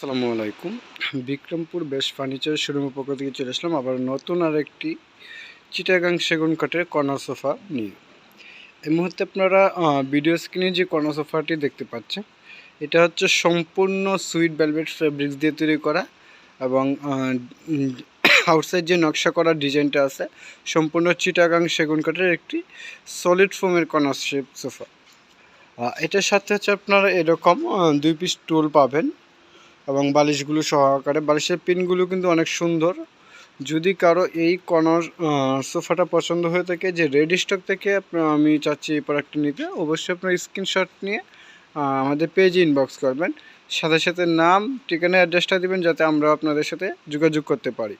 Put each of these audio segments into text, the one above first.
আসসালামু আলাইকুম। Bikrampur best furniture শোরুমের পক্ষ থেকে চলে আসলাম আবার নতুন আর একটি চিটাগাং সেগুন কাঠের কর্নার সোফা নিয়ে। এই মুহূর্তে আপনারা ভিডিও স্ক্রিনে যে কর্নার সোফাটি দেখতে পাচ্ছেন, এটা হচ্ছে সম্পূর্ণ সুইট ভেলভেট ফেব্রিক্স দিয়ে তৈরি করা এবং আউটসাইড যে নকশা করা ডিজাইনটা আছে, সম্পূর্ণ চিটাগাং সেগুন কাঠের একটি সলিড ফোমের কর্নার শেপ সোফা। এটার সাথে হচ্ছে আপনারা এরকম দুই পিস টুল পাবেন। এবং বালিশগুলো সহকারে, বালিশের পিনগুলো কিন্তু অনেক সুন্দর। যদি কারও এই কর্নার সোফাটা পছন্দ হয়ে থাকে, যে রেড স্টক থেকে আমি চাচ্ছি এই প্রোডাক্টটি নিতে, অবশ্যই আপনার স্ক্রিনশট নিয়ে আমাদের পেজে ইনবক্স করবেন। সাথে সাথে নাম, ঠিকানা অ্যাড্রেসটা দিবেন, যাতে আমরা আপনাদের সাথে যোগাযোগ করতে পারি।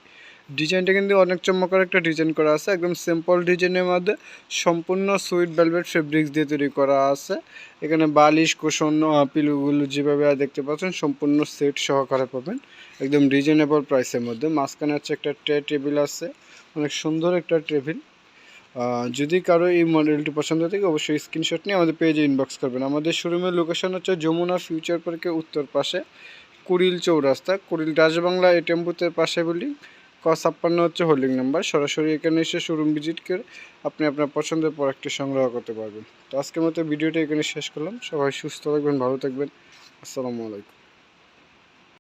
ডিজাইনটা কিন্তু অনেক চমৎকার একটা ডিজাইন করা আছে, একদম সিম্পল ডিজাইনের মধ্যে সম্পূর্ণ সুইট ভেলভেট ফেব্রিক্স দিয়ে তৈরি করা আছে। এখানে বালিশ, কুশন পিলুগুলো যেভাবে দেখতে পাচ্ছেন, সম্পূর্ণ সেট সহকারে পাবেন। একদম রিজনেবল প্রাইসের মধ্যে। মাঝখানে হচ্ছে একটা ট্রে টেবিল আছে, অনেক সুন্দর একটা টেবিল যদি কারও এই মডেলটি পছন্দ থাকে, অবশ্যই স্ক্রিনশট নিয়ে আমাদের পেজে ইনবক্স করবেন। আমাদের শোরুমের লোকেশন হচ্ছে যমুনা ফিউচার পার্কের উত্তর পাশে, কুড়িল চৌরাস্তা। কুড়িল রাজবাংলা এটিএম বুথের পাশে বিল্ডিং ক ছাপ্পান্ন হচ্ছে হোল্ডিং নাম্বার। সরাসরি এখানে এসে শোরুম ভিজিট করে আপনি আপনার পছন্দের প্রোডাক্টটি সংগ্রহ করতে পারবেন। তো আজকের মতো ভিডিওটা এখানে শেষ করলাম। সবাই সুস্থ থাকবেন, ভালো থাকবেন। আসসালামু আলাইকুম।